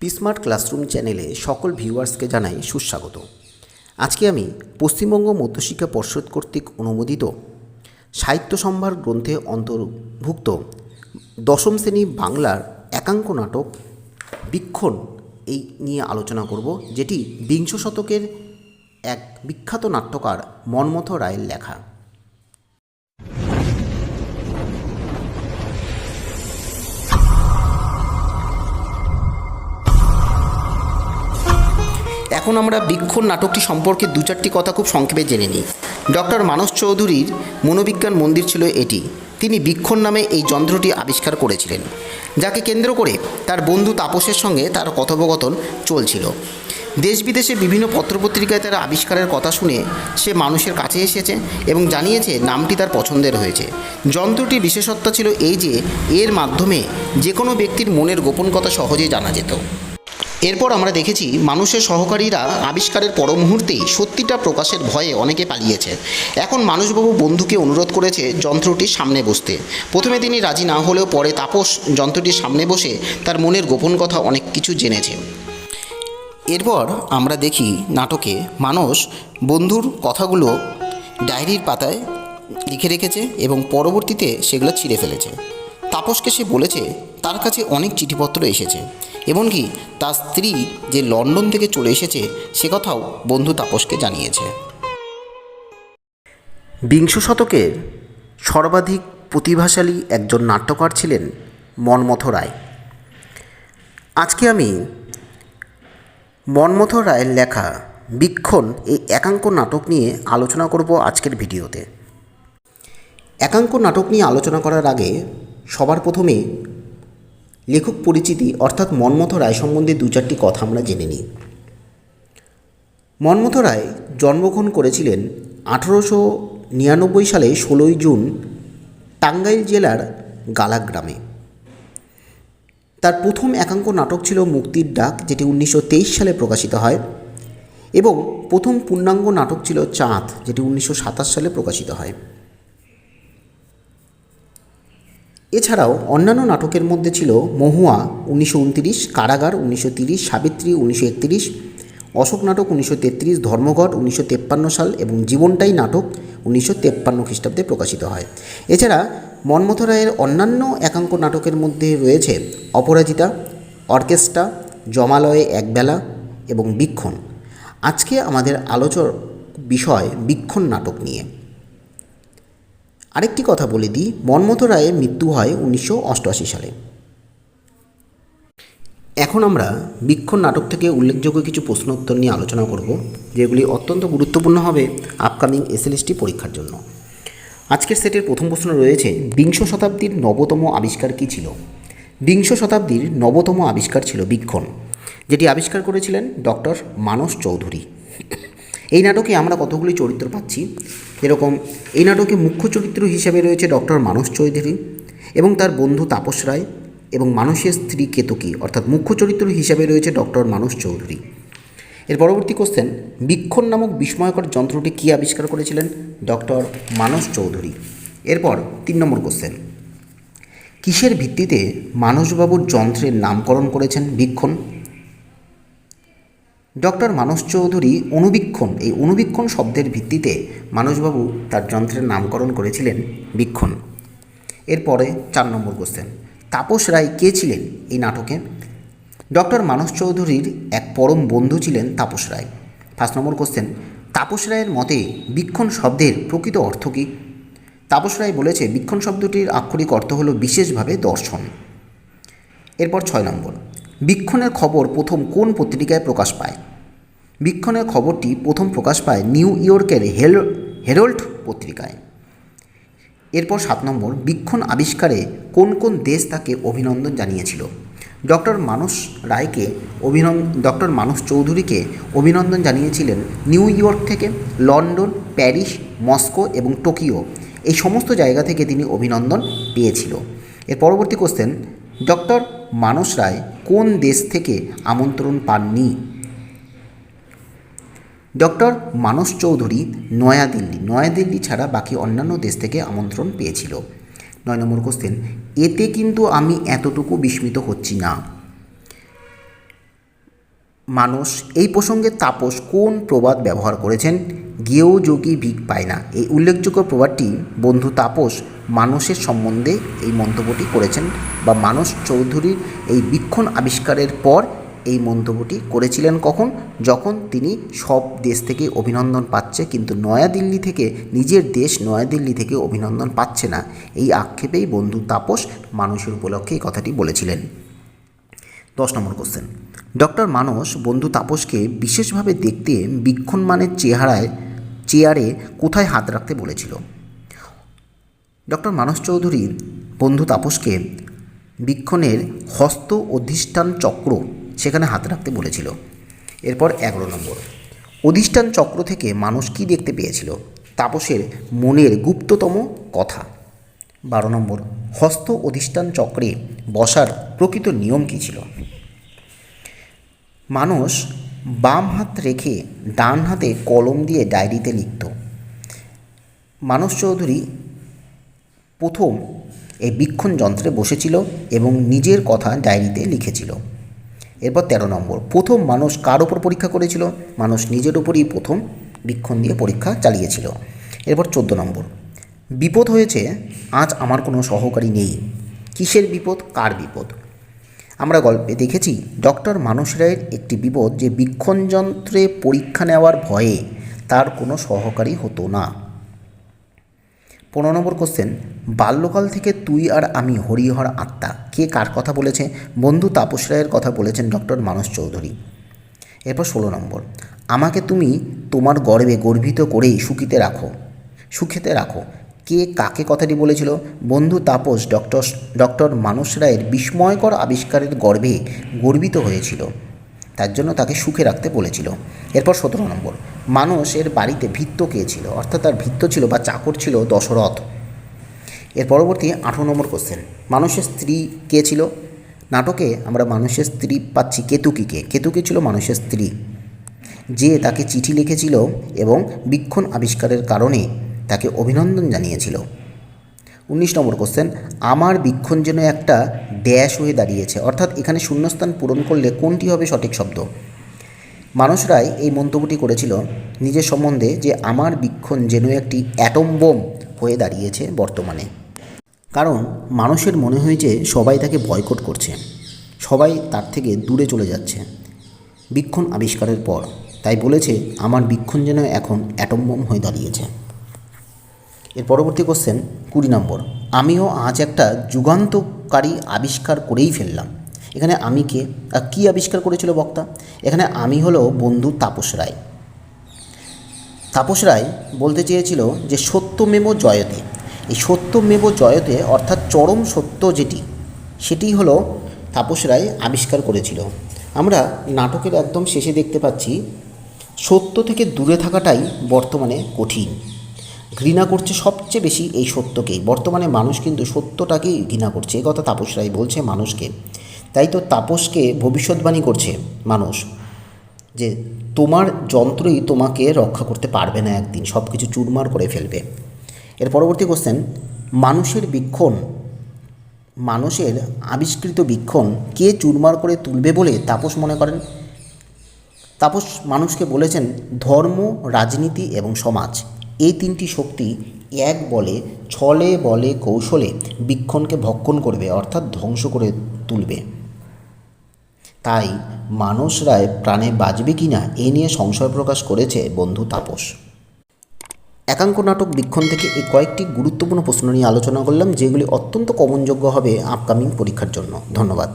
পিসমার্ট classroom চ্যানেলে সকল ভিউয়ার্সকে জানাই সুস্বাগত। আজকে আমি পশ্চিমবঙ্গ মধ্যশিক্ষা পর্ষদ কর্তৃক অনুমোদিত সাহিত্য সম্ভার গ্রন্থে অন্তর্ভুক্ত দশম শ্রেণি বাংলার একাঙ্ক নাটক বিক্ষণ এই নিয়ে আলোচনা করব, যেটি বিংশ শতকের এক বিখ্যাত নাট্যকার মন্মথ রায়ের লেখা। এখন আমরা বীক্ষণ নাটকটি সম্পর্কে দু চারটি কথা খুব সংক্ষেপে জেনে নিই। ডক্টর মানস চৌধুরীর মনোবিজ্ঞান মন্দির ছিল এটি। তিনি বীক্ষণ নামে এই যন্ত্রটি আবিষ্কার করেছিলেন, যাকে কেন্দ্র করে তার বন্ধু তাপসের সঙ্গে তার কথোপকথন চলছিল। দেশ বিদেশে বিভিন্ন পত্রপত্রিকায় তার আবিষ্কারের কথা শুনে সে মানুষের কাছে এসেছে এবং জানিয়েছে নামটি তার পছন্দের হয়েছে। যন্ত্রটির বিশেষত্ব ছিল এই যে, এর মাধ্যমে যে কোনো ব্যক্তির মনের গোপন কথা সহজেই জানা যেত। এরপর আমরা দেখেছি মানুষের সহকারীরা আবিষ্কারের পর মুহূর্তেই সত্যিটা প্রকাশের ভয়ে অনেকে পালিয়েছে। এখন মানুষবাবু বন্ধুকে অনুরোধ করেছে যন্ত্রটির সামনে বসতে। প্রথমে তিনি রাজি না হলেও পরে তাপস যন্ত্রটির সামনে বসে তার মনের গোপন কথা অনেক কিছু জেনেছে। এরপর আমরা দেখি নাটকে মানুষ বন্ধুর কথাগুলো ডায়েরির পাতায় লিখে রেখেছে এবং পরবর্তীতে সেগুলো ছিঁড়ে ফেলেছে। তাপসকে সে বলেছে, তার কাছে অনেক চিঠিপত্র এসেছে। এমনকি তার স্ত্রী যে লন্ডন থেকে চলে এসেছে, সে কথাও বন্ধু তাপসকে জানিয়েছে। বিংশ শতকের সর্বাধিক প্রতিভাশালী একজন নাট্যকার ছিলেন মনমথ রায়। আজকে আমি মনমথ রায়ের লেখা বিক্ষণ এই একাঙ্ক নাটক নিয়ে আলোচনা করব আজকের ভিডিওতে। একাঙ্ক নাটক নিয়ে আলোচনা করার আগে সবার প্রথমে লেখক পরিচিতি অর্থাৎ মন্মথ রায় সম্বন্ধে দু চারটি কথা আমরা জেনে নিই। মন্মথ রায় জন্মগ্রহণ করেছিলেন আঠেরোশো নিরানব্বই সালে ষোলোই জুন টাঙ্গাইল জেলার গালা গ্রামে তার প্রথম একাঙ্ক নাটক ছিল মুক্তির ডাক, যেটি উনিশশো তেইশ সালে প্রকাশিত হয়, এবং প্রথম পূর্ণাঙ্গ নাটক ছিল চাঁদ, যেটি উনিশশো সাতাশ সালে প্রকাশিত হয়। এছাড়াও অন্যান্য নাটকের মধ্যে ছিল মহুয়া উনিশশো কারাগার উনিশশো তিরিশ, সাবিত্রী উনিশশো একতিরিশ, অশোক নাটক উনিশশো তেত্রিশ, ধর্মঘট উনিশশো সাল এবং জীবনটাই নাটক উনিশশো তেপ্পান্ন খ্রিস্টাব্দে প্রকাশিত হয়। এছাড়া মন্মথ রায়ের অন্যান্য একাঙ্ক নাটকের মধ্যে রয়েছে অপরাজিতা, অর্কেস্ট্রা, জমালয়ে একবেলা এবং বীক্ষণ। আজকে আমাদের আলোচর বিষয় বীক্ষণ নাটক নিয়ে। আরেকটি কথা বলে দিই, মন্মথ রায়ের মৃত্যু হয় উনিশশো অষ্টআশি সালে। এখন আমরা বীক্ষণ নাটক থেকে উল্লেখযোগ্য কিছু প্রশ্ন উত্তর নিয়ে আলোচনা করব, যেগুলি অত্যন্ত গুরুত্বপূর্ণ হবে আপকামিং এসএলএসটি পরীক্ষার জন্য। আজকের সেটের প্রথম প্রশ্ন রয়েছে, বিংশ শতাব্দীর নবতম আবিষ্কার কী ছিল? বিংশ শতাব্দীর নবতম আবিষ্কার ছিল বীক্ষণ, যেটি আবিষ্কার করেছিলেন ডক্টর মানস চৌধুরী। এই নাটকে আমরা কতগুলি চরিত্র পাচ্ছি? যেরকম, এই নাটকে মুখ্য চরিত্র হিসেবে রয়েছে ডক্টর মানস চৌধুরী এবং তার বন্ধু তাপস রায় এবং মানুষের স্ত্রী কেতকী, অর্থাৎ মুখ্য চরিত্র হিসেবে রয়েছে ডক্টর মানস চৌধুরী। এর পরবর্তী কোশ্চেন বীক্ষণ নামক বিস্ময়কর যন্ত্রটি কী আবিষ্কার করেছিলেন? ডক্টর মানস চৌধুরী। এরপর তিন নম্বর কোশ্চেন কিসের ভিত্তিতে মানসবাবুর যন্ত্রের নামকরণ করেছেন বীক্ষণ ডক্টর মানস চৌধুরী অনুবীক্ষণ, এই অনুবীক্ষণ শব্দের ভিত্তিতে মানসবাবু তার যন্ত্রের নামকরণ করেছিলেন বীক্ষণ। এরপরে চার নম্বর কোশ্চেন তাপস রায় কে ছিলেন এই নাটকে? ডক্টর মানস চৌধুরীর এক পরম বন্ধু ছিলেন তাপস রায়। পাঁচ নম্বর কোশ্চেন তাপস রায়ের মতে বীক্ষণ শব্দের প্রকৃত অর্থ কী? তাপস রায় বলেছে, বীক্ষণ শব্দটির আক্ষরিক অর্থ হলো বিশেষভাবে দর্শন। এরপর ছয় নম্বর, বীক্ষণের খবর প্রথম কোন পত্রিকায় প্রকাশ পায়? বীক্ষণের খবরটি প্রথম প্রকাশ পায় নিউ ইয়র্কের হেল, হেরল্ড পত্রিকায়। এরপর সাত নম্বর বীক্ষণ আবিষ্কারে কোন কোন দেশ তাকে অভিনন্দন জানিয়েছিল? ডক্টর মানস রায়কে অভিনন্দন ডক্টর মানস চৌধুরীকে অভিনন্দন জানিয়েছিলেন নিউ ইয়র্ক থেকে লন্ডন, প্যারিস, মস্কো এবং টোকিও। এই সমস্ত জায়গা থেকে তিনি অভিনন্দন পেয়েছিল। এর পরবর্তী কোশ্চেন ডক্টর মানস রায় কোন দেশ থেকে আমন্ত্রণ পাননি? ডক্টর মানস চৌধুরী নয়াদিল্লি নয়াদিল্লি ছাড়া বাকি অন্যান্য দেশ থেকে আমন্ত্রণ পেয়েছিল। নয় নম্বর কোশ্চেন এতে কিন্তু আমি এতটুকু বিস্মিত হচ্ছি না। মানুষ এই প্রসঙ্গে তাপস কোন প্রবাদ ব্যবহার করেছেন? গেও যোগী ভিক পায় না। এই উল্লেখযোগ্য প্রবাদটি বন্ধু তাপস মানুষের সম্বন্ধে এই মন্তব্যটি করেছেন বা মানস চৌধুরীর এই বীক্ষণ আবিষ্কারের পর এই মন্তব্যটি করেছিলেন কখন? যখন তিনি সব দেশ থেকে অভিনন্দন পাচ্ছে, কিন্তু নয়াদিল্লি থেকে, নিজের দেশ নয়াদিল্লি থেকে অভিনন্দন পাচ্ছে না। এই আক্ষেপেই বন্ধু তাপস মানুষের উপলক্ষে এই কথাটি বলেছিলেন। দশ নম্বর কোশ্চেন ডক্টর মানস বন্ধু তাপসকে বিশেষভাবে দেখতে বীক্ষণমানের চেহারায়, চেয়ারে কোথায় হাত রাখতে বলেছিল? ডক্টর মানস চৌধুরী বন্ধু তাপসকে বীক্ষণের হস্ত অধিষ্ঠান চক্র সেখানে হাত রাখতে বলেছিল। এরপর এগারো নম্বর। অধিষ্ঠান চক্র থেকে মানুষ কি দেখতে পেয়েছিল? তাপসের মনের গুপ্ততম কথা। বারো নম্বর। হস্ত অধিষ্ঠান চক্রে বসার প্রকৃত নিয়ম কী ছিল? মানুষ বাম হাত রেখে ডান হাতে কলম দিয়ে ডায়েরিতে লিখত। মানস চৌধুরী প্রথম এই বীক্ষণ যন্ত্রে বসেছিল এবং নিজের কথা ডায়েরিতে লিখেছিল। এরপর তেরো নম্বর, প্রথম মানুষ কার ওপর পরীক্ষা করেছিল? মানুষ নিজের ওপরই প্রথম বীক্ষণ দিয়ে পরীক্ষা চালিয়েছিল। এরপর চোদ্দ নম্বর, বিপদ হয়েছে, আজ আমার কোনো সহকারী নেই। কিসের বিপদ? কার বিপদ? আমরা গল্পে দেখেছি, ডক্টর মানস রায়ের একটি বিপদ যে বীক্ষণ যন্ত্রে পরীক্ষা নেওয়ার ভয়ে তার কোনো সহকারী হতো না। পনেরো নম্বর কোশ্চেন বাল্যকাল থেকে তুই আর আমি হরিহর আত্মা। কে কার কথা বলেছে? বন্ধু তাপস রায়ের কথা বলেছেন ডক্টর মানস চৌধুরী। এরপর ষোলো নম্বর, আমাকে তুমি তোমার গর্বে গর্বিত করেই সুখিতে রাখো, সুখেতে রাখো। কে কাকে কথাটি বলেছিল? বন্ধু তাপস ডক্টর ডক্টর মানস রায়ের বিস্ময়কর আবিষ্কারের গর্বে গর্বিত হয়েছিল। তার জন্য তাকে সুখে রাখতে বলেছিল। এরপর সতেরো নম্বর। মানুষের বাড়িতে ভিত্ত কে ছিল? অর্থাৎ তার ভিত্ত ছিল বা চাকর ছিল দশরথ। এর পরবর্তী আঠেরো নম্বর কোশ্চেন মানুষের স্ত্রী কে ছিল? নাটকে আমরা মানুষের স্ত্রী পাচ্ছি কেতুকিকে। কেতুকি ছিল মানুষের স্ত্রী। যে তাকে চিঠি লিখেছিল এবং বীক্ষণ আবিষ্কারের কারণে তাকে অভিনন্দন জানিয়েছিল। উনিশ নম্বর কোশ্চেন আমার বীক্ষণ যেন একটা ড্যাশ হয়ে দাঁড়িয়েছে, অর্থাৎ এখানে শূন্যস্থান পূরণ করলে কোনটি হবে সঠিক শব্দ? মানুষ রায় এই মন্তব্যটি করেছিল নিজের সম্বন্ধে যে আমার বীক্ষণ যেন একটি অ্যাটম বোম হয়ে দাঁড়িয়েছে বর্তমানে। কারণ মানুষের মনে হয়েছে সবাই তাকে বয়কট করছে, সবাই তার থেকে দূরে চলে যাচ্ছে। বীক্ষণ আবিষ্কারের পর, তাই বলেছে, আমার বীক্ষণ যেন এখন অ্যাটম বোম হয়ে দাঁড়িয়েছে। এর পরবর্তী কোশ্চেন কুড়ি নম্বর। আমিও আজ একটা যুগান্তকারী আবিষ্কার করেই ফেললাম। এখানে আমি কে? কী আবিষ্কার করেছিল বক্তা? এখানে আমি হলো বন্ধু তাপস রায়। তাপস রায় বলতে চেয়েছিল যে সত্যমেব জয়তে। এই সত্যমেব জয়তে অর্থাৎ চরম সত্য যেটি, সেটি হলো তাপস রায় আবিষ্কার করেছিল। আমরা নাটকের একদম শেষে দেখতে পাচ্ছি, সত্য থেকে দূরে থাকাটাই বর্তমানে কঠিন। ঘৃণা করছে সবচেয়ে বেশি এই সত্যকেই। বর্তমানে মানুষ কিন্তু সত্যটাকেই ঘৃণা করছে। এ কথা তাপস রায় বলছে মানুষকে। তাই তো তাপসকে ভবিষ্যৎবাণী করছে মানুষ যে তোমার যন্ত্রই তোমাকে রক্ষা করতে পারবে না একদিন। সব কিছু চুরমার করে ফেলবে। এর পরবর্তী কোশ্চেন মানুষের বিক্ষণ, মানুষের আবিষ্কৃত বিক্ষণ কে চুরমার করে তুলবে বলে তাপস মনে করেন? তাপস মানুষকে বলেছেন ধর্ম, রাজনীতি এবং সমাজ। এই তিনটি শক্তি এক বলে, ছলে বলে কৌশলে বীক্ষণকে ভক্ষণ করবে, অর্থাৎ ধ্বংস করে তুলবে। তাই মানস রায় প্রাণে বাঁচবে কি না এ নিয়ে সংশয় প্রকাশ করেছে বন্ধু তাপস। একাঙ্ক নাটক বীক্ষণ থেকে এই কয়েকটি গুরুত্বপূর্ণ প্রশ্ন নিয়ে আলোচনা করলাম, যেগুলি অত্যন্ত কমনযোগ্য হবে আপকামিং পরীক্ষার জন্য। ধন্যবাদ।